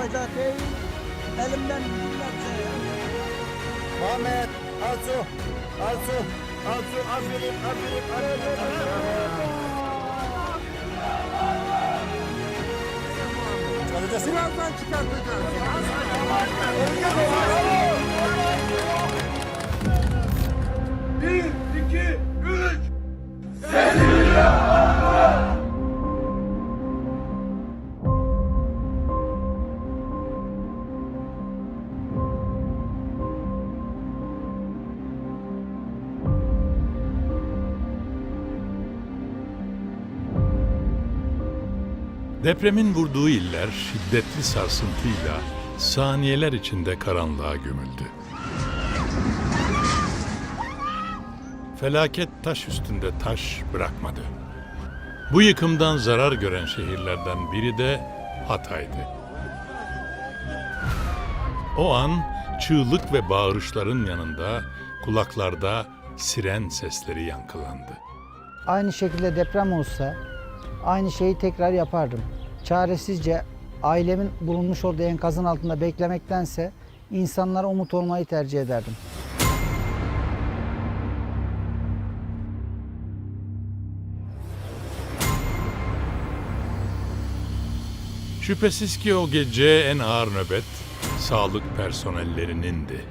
fayda değil. Elimden bilmezse. Muhammed, al su, al su, al su, aferin, aferin, aferin. Çıkaracağız. Birazdan çıkartacağız. Bir, iki, üç. Depremin vurduğu iller şiddetli sarsıntıyla saniyeler içinde karanlığa gömüldü. Felaket taş üstünde taş bırakmadı. Bu yıkımdan zarar gören şehirlerden biri de Hatay'dı. O an çığlık ve bağırışların yanında kulaklarda siren sesleri yankılandı. Aynı şekilde deprem olsa aynı şeyi tekrar yapardım. Çaresizce ailemin bulunmuş olduğu enkazın altında beklemektense insanlara umut olmayı tercih ederdim. Şüphesiz ki o gece en ağır nöbet sağlık personellerinindi.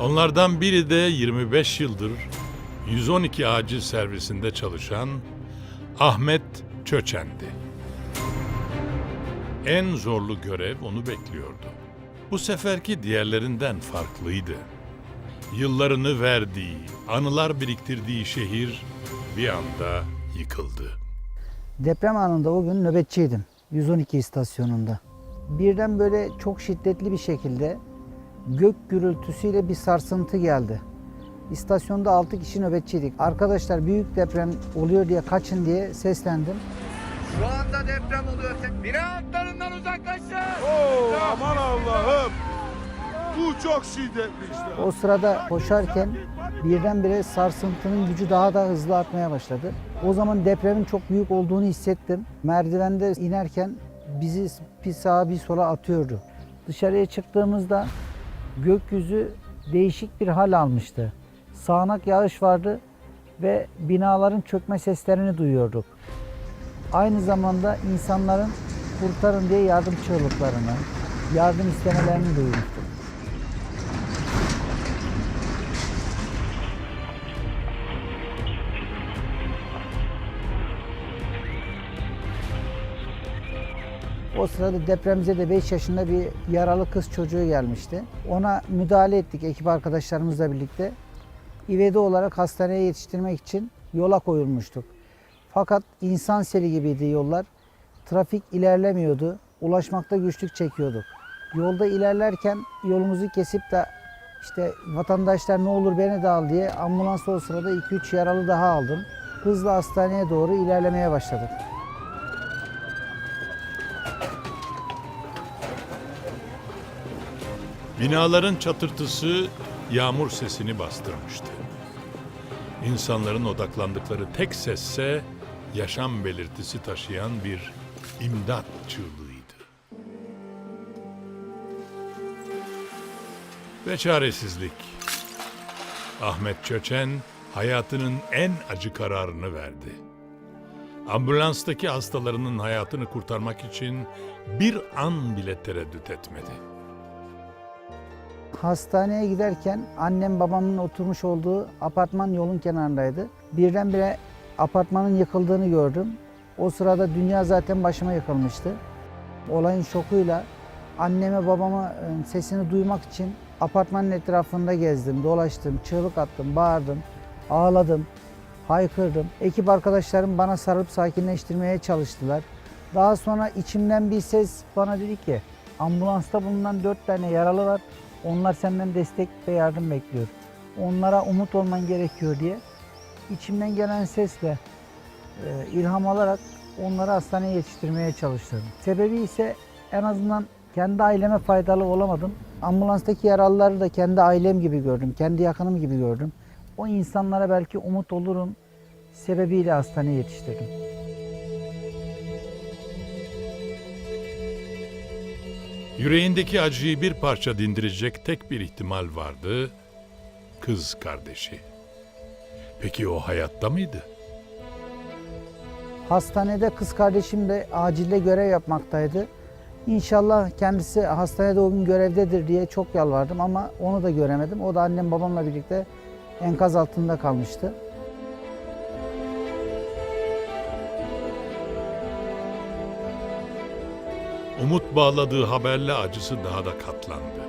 Onlardan biri de 25 yıldır 112 acil servisinde çalışan Ahmet Çöçen'di. En zorlu görev onu bekliyordu. Bu seferki diğerlerinden farklıydı. Yıllarını verdiği, anılar biriktirdiği şehir bir anda yıkıldı. Deprem anında o gün nöbetçiydim 112 istasyonunda. Birden böyle çok şiddetli bir şekilde gök gürültüsüyle bir sarsıntı geldi. İstasyonda 6 kişi nöbetçiydik. Arkadaşlar büyük deprem oluyor diye kaçın diye seslendim. Şu anda deprem oluyor. Bina hatlarından uzaklaşın. Oo, aman Allah'ım. Bu çok şiddetli işte. O sırada koşarken birdenbire sarsıntının gücü daha da hızlı artmaya başladı. O zaman depremin çok büyük olduğunu hissettim. Merdivende inerken bizi bir sağa bir sola atıyordu. Dışarıya çıktığımızda gökyüzü değişik bir hal almıştı. Sağanak yağış vardı ve binaların çökme seslerini duyuyorduk. Aynı zamanda insanların kurtarın diye yardım çığlıklarını, yardım istemelerini duymuştuk. O sırada depremzede 5 yaşında bir yaralı kız çocuğu gelmişti. Ona müdahale ettik ekip arkadaşlarımızla birlikte. İvedi olarak hastaneye yetiştirmek için yola koyulmuştuk. Fakat insan seli gibiydi yollar. Trafik ilerlemiyordu. Ulaşmakta güçlük çekiyorduk. Yolda ilerlerken yolumuzu kesip de işte vatandaşlar ne olur beni de al diye ambulans o sırada 2-3 yaralı daha aldım. Hızla hastaneye doğru ilerlemeye başladık. Binaların çatırtısı yağmur sesini bastırmıştı. İnsanların odaklandıkları tek sesse yaşam belirtisi taşıyan bir imdat çığlığıydı. Ve çaresizlik. Ahmet Çöçen hayatının en acı kararını verdi. Ambulanstaki hastalarının hayatını kurtarmak için bir an bile tereddüt etmedi. Hastaneye giderken annem babamın oturmuş olduğu apartman yolun kenarındaydı. Birdenbire apartmanın yıkıldığını gördüm. O sırada dünya zaten başıma yıkılmıştı. Olayın şokuyla anneme babama e, sesini duymak için apartmanın etrafında gezdim, dolaştım, çığlık attım, bağırdım, ağladım, haykırdım. Ekip arkadaşlarım bana sarılıp sakinleştirmeye çalıştılar. Daha sonra içimden bir ses bana dedi ki ambulansta bulunan dört tane yaralı var. Onlar senden destek ve yardım bekliyor. Onlara umut olman gerekiyor diye içimden gelen sesle e, ilham alarak onları hastaneye yetiştirmeye çalıştım. Sebebi ise en azından kendi aileme faydalı olamadım. Ambulanstaki yaralıları da kendi ailem gibi gördüm, kendi yakınım gibi gördüm. O insanlara belki umut olurum sebebiyle hastaneye yetiştirdim. Yüreğindeki acıyı bir parça dindirecek tek bir ihtimal vardı. Kız kardeşi. Peki o hayatta mıydı? Hastanede kız kardeşim de acilde görev yapmaktaydı. İnşallah kendisi hastanede o gün görevdedir diye çok yalvardım ama onu da göremedim. O da annem babamla birlikte enkaz altında kalmıştı. Umut bağladığı haberle acısı daha da katlandı.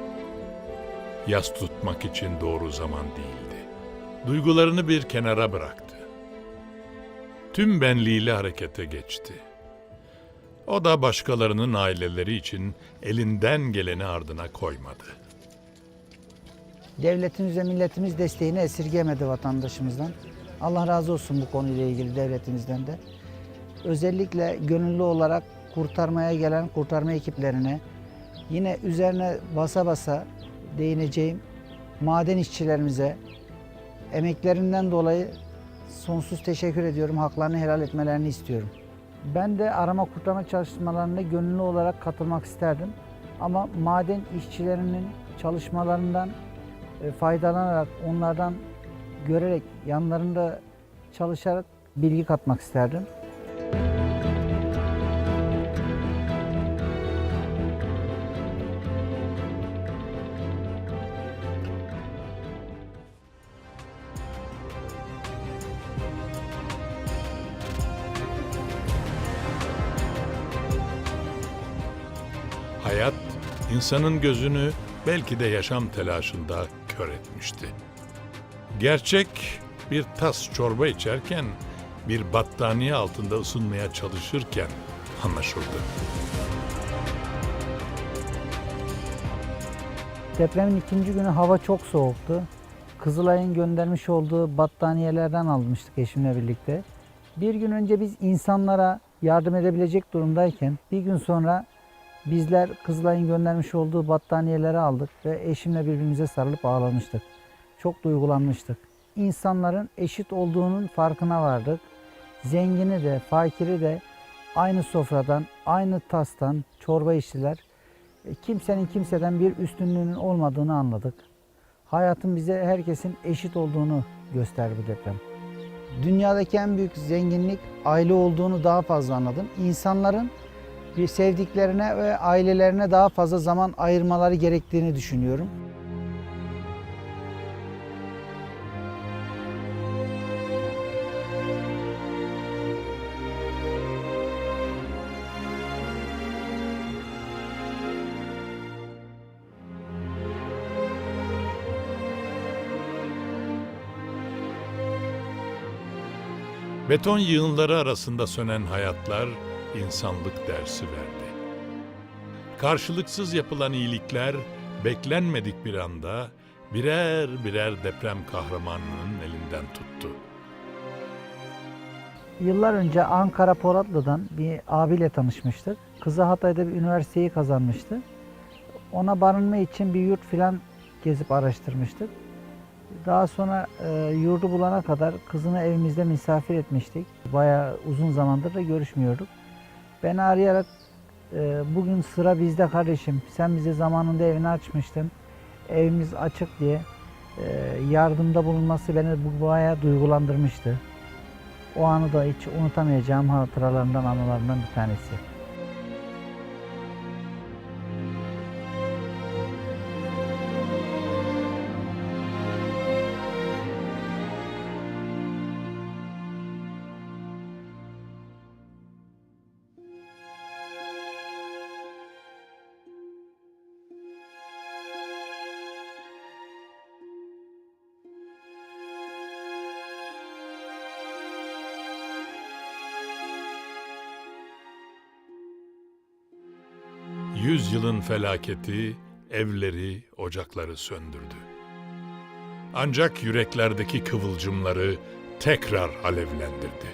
Yas tutmak için doğru zaman değildi. Duygularını bir kenara bıraktı. Tüm benliğiyle harekete geçti. O da başkalarının aileleri için elinden geleni ardına koymadı. Devletimiz ve milletimiz desteğini esirgemedi vatandaşımızdan. Allah razı olsun bu konuyla ilgili devletimizden de. Özellikle gönüllü olarak kurtarmaya gelen kurtarma ekiplerine, yine üzerine basa basa değineceğim maden işçilerimize, emeklerinden dolayı sonsuz teşekkür ediyorum. Haklarını helal etmelerini istiyorum. Ben de arama kurtarma çalışmalarına gönüllü olarak katılmak isterdim. Ama maden işçilerinin çalışmalarından e, faydalanarak, onlardan görerek, yanlarında çalışarak bilgi katmak isterdim. İnsanın gözünü belki de yaşam telaşında kör etmişti. Gerçek bir tas çorba içerken, bir battaniye altında ısınmaya çalışırken anlaşıldı. Depremin ikinci günü hava çok soğuktu. Kızılay'ın göndermiş olduğu battaniyelerden almıştık eşimle birlikte. Bir gün önce biz insanlara yardım edebilecek durumdayken bir gün sonra bizler Kızılay'ın göndermiş olduğu battaniyeleri aldık ve eşimle birbirimize sarılıp ağlamıştık. Çok duygulanmıştık. İnsanların eşit olduğunun farkına vardık. Zengini de, fakiri de aynı sofradan, aynı tastan çorba içtiler. E, Kimsenin kimseden bir üstünlüğünün olmadığını anladık. Hayatın bize herkesin eşit olduğunu gösterdi bu deprem. Dünyadaki en büyük zenginlik aile olduğunu daha fazla anladım. İnsanların sevdiklerine ve ailelerine daha fazla zaman ayırmaları gerektiğini düşünüyorum. Beton yığınları arasında sönen hayatlar insanlık dersi verdi. Karşılıksız yapılan iyilikler beklenmedik bir anda birer birer deprem kahramanının elinden tuttu. Yıllar önce Ankara Polatlı'dan bir abiyle tanışmıştık. Kızı Hatay'da bir üniversiteyi kazanmıştı. Ona barınma için bir yurt filan gezip araştırmıştık. Daha sonra e, yurdu bulana kadar kızını evimizde misafir etmiştik. Bayağı uzun zamandır da görüşmüyorduk. Beni arayarak e, bugün sıra bizde kardeşim. Sen bize zamanında evini açmıştın. Evimiz açık diye e, yardımda bulunması beni bu bayağı duygulandırmıştı. O anı da hiç unutamayacağım hatıralarımdan, anılarımdan bir tanesi. Felaketi evleri, ocakları söndürdü. Ancak yüreklerdeki kıvılcımları tekrar alevlendirdi.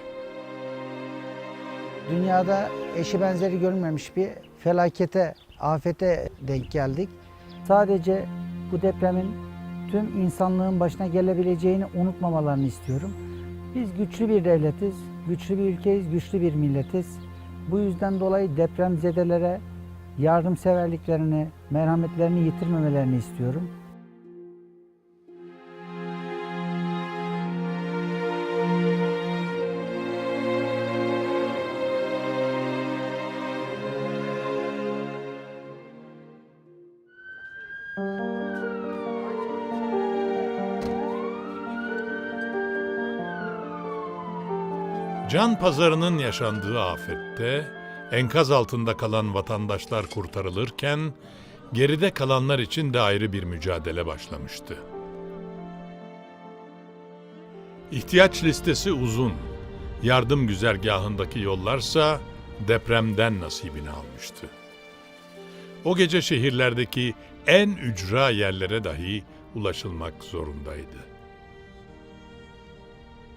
Dünyada eşi benzeri görülmemiş bir felakete, afete denk geldik. Sadece bu depremin tüm insanlığın başına gelebileceğini unutmamalarını istiyorum. Biz güçlü bir devletiz, güçlü bir ülkeyiz, güçlü bir milletiz. Bu yüzden dolayı depremzedelere Yardımseverliklerini, merhametlerini yitirmemelerini istiyorum. Can pazarının yaşandığı afette enkaz altında kalan vatandaşlar kurtarılırken geride kalanlar için de ayrı bir mücadele başlamıştı. İhtiyaç listesi uzun. Yardım güzergahındaki yollarsa depremden nasibini almıştı. O gece şehirlerdeki en ücra yerlere dahi ulaşılmak zorundaydı.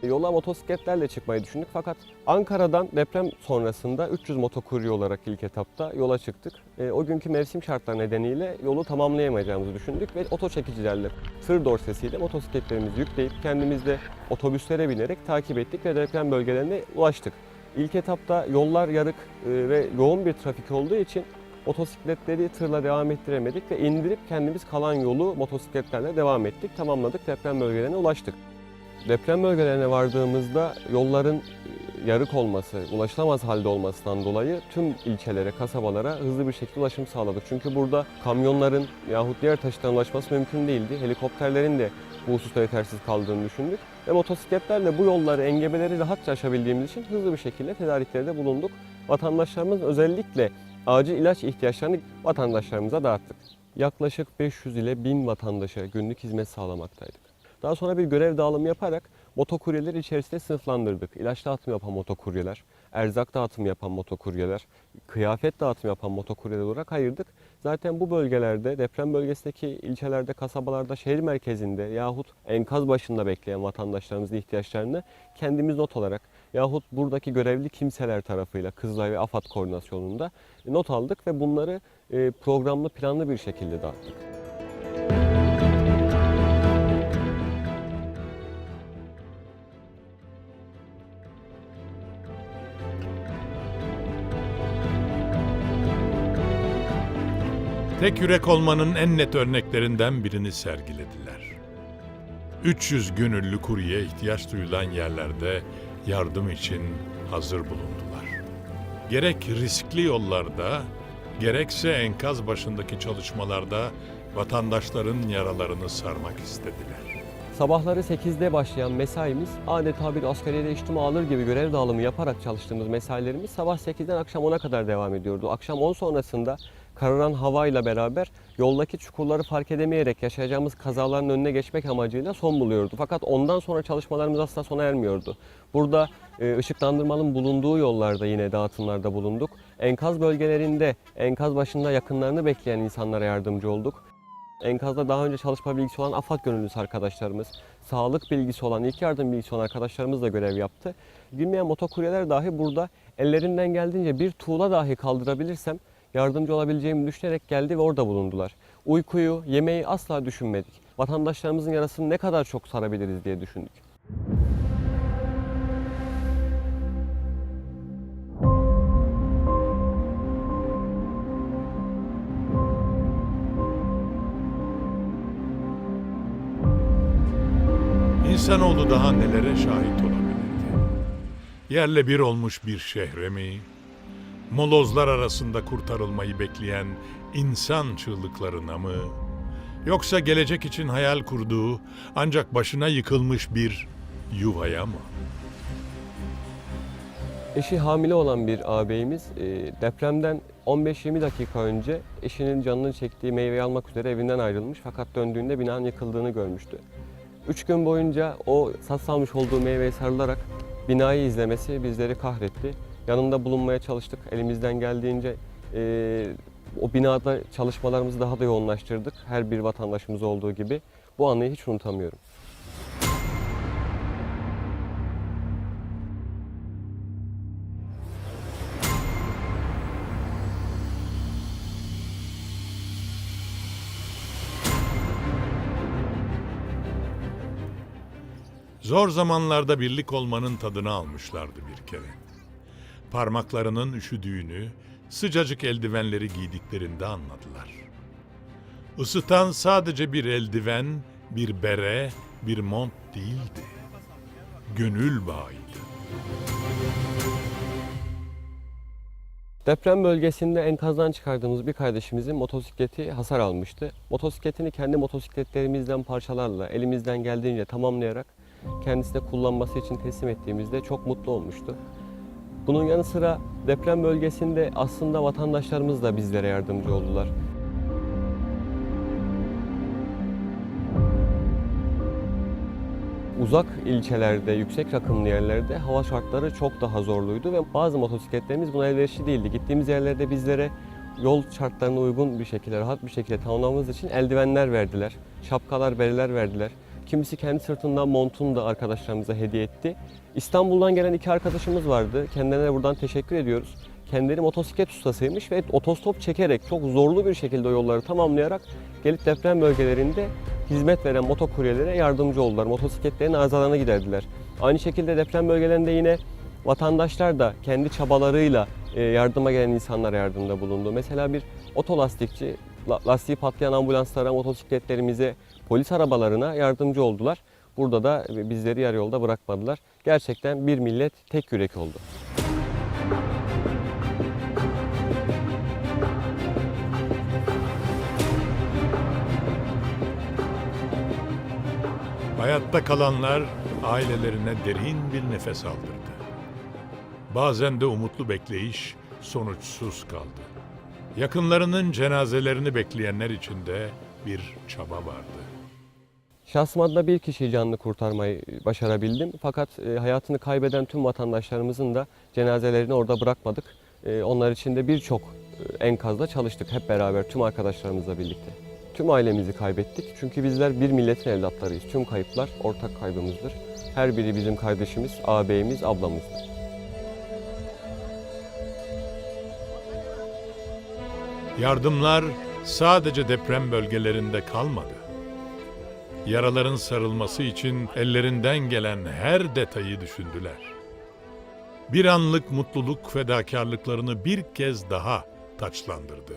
Yola motosikletlerle çıkmayı düşündük fakat Ankara'dan deprem sonrasında 300 motokurye olarak ilk etapta yola çıktık. E, o günkü mevsim şartları nedeniyle yolu tamamlayamayacağımızı düşündük ve oto çekicilerle, tır dorsesiyle motosikletlerimizi yükleyip kendimiz de otobüslere binerek takip ettik ve deprem bölgelerine ulaştık. İlk etapta yollar yarık e, ve yoğun bir trafik olduğu için motosikletleri tırla devam ettiremedik ve indirip kendimiz kalan yolu motosikletlerle devam ettik. Tamamladık, deprem bölgelerine ulaştık. Deprem bölgelerine vardığımızda yolların e, yarık olması, ulaşılamaz halde olmasından dolayı tüm ilçelere, kasabalara hızlı bir şekilde ulaşım sağladık. Çünkü burada kamyonların yahut diğer taşıtların ulaşması mümkün değildi. Helikopterlerin de bu hususta yetersiz kaldığını düşündük. Ve motosikletlerle bu yolları, engebeleri rahatça aşabildiğimiz için hızlı bir şekilde tedariklerde bulunduk. Vatandaşlarımız özellikle acil ilaç ihtiyaçlarını vatandaşlarımıza dağıttık. Yaklaşık 500 ile 1000 vatandaşa günlük hizmet sağlamaktaydık. Daha sonra bir görev dağılımı yaparak motokuryeler içerisinde sınıflandırdık. İlaç dağıtımı yapan motokuryeler, erzak dağıtımı yapan motokuryeler, kıyafet dağıtımı yapan motokuryeler olarak ayırdık. Zaten bu bölgelerde, deprem bölgesindeki ilçelerde, kasabalarda, şehir merkezinde yahut enkaz başında bekleyen vatandaşlarımızın ihtiyaçlarını kendimiz not olarak yahut buradaki görevli kimseler tarafıyla Kızılay ve AFAD koordinasyonunda not aldık ve bunları e, programlı planlı bir şekilde dağıttık. Tek yürek olmanın en net örneklerinden birini sergilediler. 300 gönüllü kurye ihtiyaç duyulan yerlerde yardım için hazır bulundular. Gerek riskli yollarda, gerekse enkaz başındaki çalışmalarda vatandaşların yaralarını sarmak istediler. Sabahları 8'de başlayan mesaimiz adeta bir askeriyede içtima alır gibi görev dağılımı yaparak çalıştığımız mesailerimiz sabah 8'den akşam 10'a kadar devam ediyordu. Akşam 10 sonrasında kararan havayla beraber yoldaki çukurları fark edemeyerek yaşayacağımız kazaların önüne geçmek amacıyla son buluyordu. Fakat ondan sonra çalışmalarımız asla sona ermiyordu. Burada e, ışıklandırmanın bulunduğu yollarda yine dağıtımlarda bulunduk. Enkaz bölgelerinde enkaz başında yakınlarını bekleyen insanlara yardımcı olduk. Enkazda daha önce çalışma bilgisi olan AFAD gönüllüsü arkadaşlarımız, sağlık bilgisi olan, ilk yardım bilgisi olan arkadaşlarımız da görev yaptı. Bilmeyen motokuryeler dahi burada ellerinden geldiğince bir tuğla dahi kaldırabilirsem yardımcı olabileceğimi düşünerek geldi ve orada bulundular. Uykuyu, yemeği asla düşünmedik. Vatandaşlarımızın yarasını ne kadar çok sarabiliriz diye düşündük. İnsanoğlu daha nelere şahit olabilirdi? Yerle bir olmuş bir şehre mi? Molozlar arasında kurtarılmayı bekleyen insan çığlıklarına mı? Yoksa gelecek için hayal kurduğu ancak başına yıkılmış bir yuvaya mı? Eşi hamile olan bir ağabeyimiz e, depremden 15-20 dakika önce eşinin canını çektiği meyveyi almak üzere evinden ayrılmış fakat döndüğünde binanın yıkıldığını görmüştü. Üç gün boyunca o saz almış olduğu meyveye sarılarak binayı izlemesi bizleri kahretti. Yanında bulunmaya çalıştık. Elimizden geldiğince e, o binada çalışmalarımızı daha da yoğunlaştırdık. Her bir vatandaşımız olduğu gibi. Bu anıyı hiç unutamıyorum. Zor zamanlarda birlik olmanın tadını almışlardı bir kere. Parmaklarının üşüdüğünü, sıcacık eldivenleri giydiklerinde anladılar. Isıtan sadece bir eldiven, bir bere, bir mont değildi. Gönül bağıydı. Deprem bölgesinde enkazdan çıkardığımız bir kardeşimizin motosikleti hasar almıştı. Motosikletini kendi motosikletlerimizden parçalarla elimizden geldiğince tamamlayarak kendisine kullanması için teslim ettiğimizde çok mutlu olmuştu. Bunun yanı sıra deprem bölgesinde aslında vatandaşlarımız da bizlere yardımcı oldular. Uzak ilçelerde, yüksek rakımlı yerlerde hava şartları çok daha zorluydu ve bazı motosikletlerimiz buna elverişli değildi. Gittiğimiz yerlerde bizlere yol şartlarına uygun bir şekilde, rahat bir şekilde tamamlamamız için eldivenler verdiler, şapkalar, beriler verdiler. Kimisi kendi sırtından montunu da arkadaşlarımıza hediye etti. İstanbul'dan gelen iki arkadaşımız vardı. Kendilerine buradan teşekkür ediyoruz. Kendileri motosiklet ustasıymış ve otostop çekerek çok zorlu bir şekilde o yolları tamamlayarak gelip deprem bölgelerinde hizmet veren motokuryelere yardımcı oldular. Motosikletlerin arızalarını giderdiler. Aynı şekilde deprem bölgelerinde yine vatandaşlar da kendi çabalarıyla e, yardıma gelen insanlara yardımda bulundu. Mesela bir otolastikçi la- lastiği patlayan ambulanslara, motosikletlerimize, polis arabalarına yardımcı oldular. Burada da bizleri yarı yolda bırakmadılar. Gerçekten bir millet tek yürek oldu. Hayatta kalanlar ailelerine derin bir nefes aldırdı. Bazen de umutlu bekleyiş sonuçsuz kaldı. Yakınlarının cenazelerini bekleyenler için de bir çaba vardı. Şahsım adına bir kişiyi canlı kurtarmayı başarabildim. Fakat e, hayatını kaybeden tüm vatandaşlarımızın da cenazelerini orada bırakmadık. E, onlar için de birçok e, enkazda çalıştık hep beraber tüm arkadaşlarımızla birlikte. Tüm ailemizi kaybettik çünkü bizler bir milletin evlatlarıyız. Tüm kayıplar ortak kaybımızdır. Her biri bizim kardeşimiz, ağabeyimiz, ablamızdır. Yardımlar sadece deprem bölgelerinde kalmadı. Yaraların sarılması için ellerinden gelen her detayı düşündüler. Bir anlık mutluluk fedakarlıklarını bir kez daha taçlandırdı.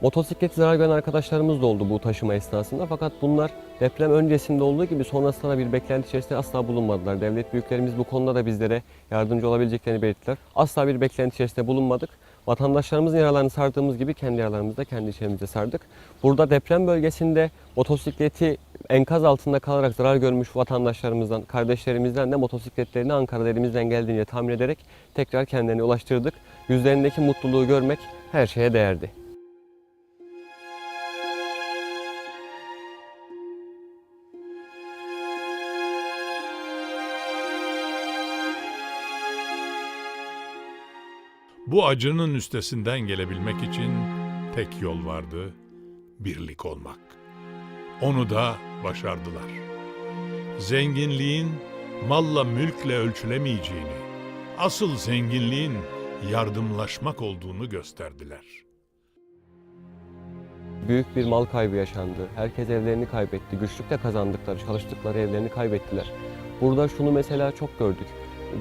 Motosiklet zarar gören arkadaşlarımız da oldu bu taşıma esnasında fakat bunlar deprem öncesinde olduğu gibi sonrasında bir beklenti içerisinde asla bulunmadılar. Devlet büyüklerimiz bu konuda da bizlere yardımcı olabileceklerini belirttiler. Asla bir beklenti içerisinde bulunmadık. Vatandaşlarımızın yaralarını sardığımız gibi kendi yaralarımızı da kendi içerimize sardık. Burada deprem bölgesinde motosikleti enkaz altında kalarak zarar görmüş vatandaşlarımızdan, kardeşlerimizden de motosikletlerini Ankara'da elimizden geldiğince tamir ederek tekrar kendilerine ulaştırdık. Yüzlerindeki mutluluğu görmek her şeye değerdi. Bu acının üstesinden gelebilmek için tek yol vardı, birlik olmak. Onu da başardılar. Zenginliğin malla mülkle ölçülemeyeceğini, asıl zenginliğin yardımlaşmak olduğunu gösterdiler. Büyük bir mal kaybı yaşandı. Herkes evlerini kaybetti. Güçlükle kazandıkları, çalıştıkları evlerini kaybettiler. Burada şunu mesela çok gördük.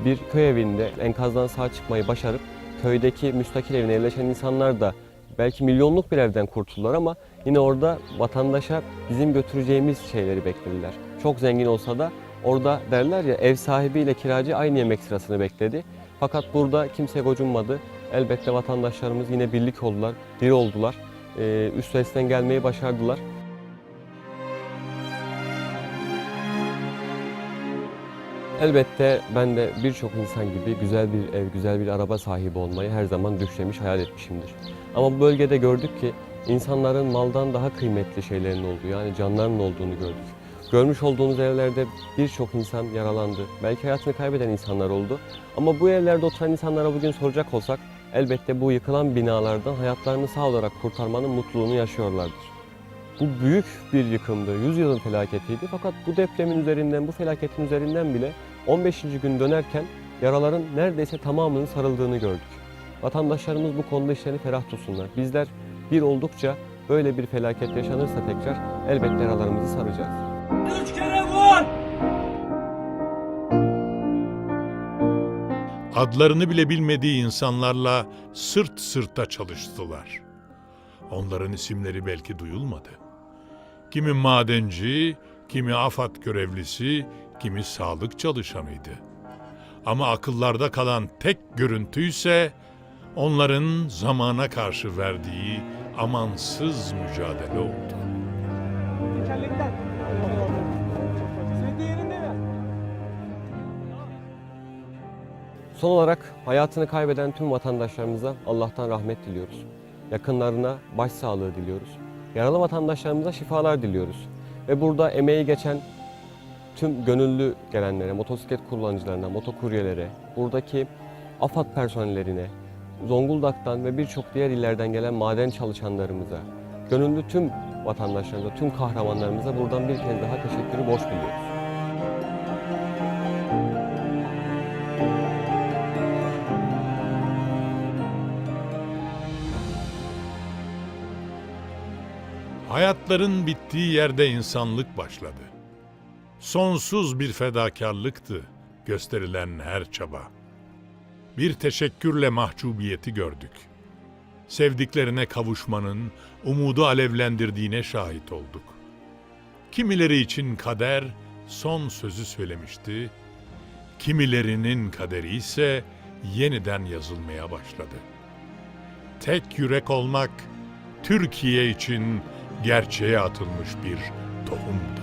Bir köy evinde enkazdan sağ çıkmayı başarıp köydeki müstakil evine yerleşen insanlar da belki milyonluk bir evden kurtuldular ama yine orada vatandaşa bizim götüreceğimiz şeyleri beklediler. Çok zengin olsa da orada derler ya ev sahibiyle kiracı aynı yemek sırasını bekledi. Fakat burada kimse gocunmadı. Elbette vatandaşlarımız yine birlik oldular, bir oldular. Ee, üstesinden gelmeyi başardılar. Elbette ben de birçok insan gibi güzel bir ev, güzel bir araba sahibi olmayı her zaman düşlemiş, hayal etmişimdir. Ama bu bölgede gördük ki insanların maldan daha kıymetli şeylerin olduğu, yani canlarının olduğunu gördük. Görmüş olduğunuz evlerde birçok insan yaralandı. Belki hayatını kaybeden insanlar oldu. Ama bu evlerde oturan insanlara bugün soracak olsak elbette bu yıkılan binalardan hayatlarını sağ olarak kurtarmanın mutluluğunu yaşıyorlardır. Bu büyük bir yıkımdı, yüzyılın felaketiydi. Fakat bu depremin üzerinden, bu felaketin üzerinden bile 15. gün dönerken yaraların neredeyse tamamının sarıldığını gördük. Vatandaşlarımız bu konuda işlerini ferah tutsunlar. Bizler bir oldukça böyle bir felaket yaşanırsa tekrar elbette yaralarımızı saracağız. adlarını bile bilmediği insanlarla sırt sırta çalıştılar. Onların isimleri belki duyulmadı. Kimi madenci, kimi afat görevlisi, kimi sağlık çalışanıydı. Ama akıllarda kalan tek görüntü ise onların zamana karşı verdiği amansız mücadele oldu. Son olarak hayatını kaybeden tüm vatandaşlarımıza Allah'tan rahmet diliyoruz. Yakınlarına başsağlığı diliyoruz. Yaralı vatandaşlarımıza şifalar diliyoruz. Ve burada emeği geçen tüm gönüllü gelenlere, motosiklet kullanıcılarına, motokuryelere, buradaki AFAD personellerine, Zonguldak'tan ve birçok diğer illerden gelen maden çalışanlarımıza, gönüllü tüm vatandaşlarımıza, tüm kahramanlarımıza buradan bir kez daha teşekkürü borç biliyoruz. Hayatların bittiği yerde insanlık başladı. Sonsuz bir fedakarlıktı gösterilen her çaba. Bir teşekkürle mahcubiyeti gördük. Sevdiklerine kavuşmanın umudu alevlendirdiğine şahit olduk. Kimileri için kader son sözü söylemişti. Kimilerinin kaderi ise yeniden yazılmaya başladı. Tek yürek olmak Türkiye için gerçeğe atılmış bir tohumdu.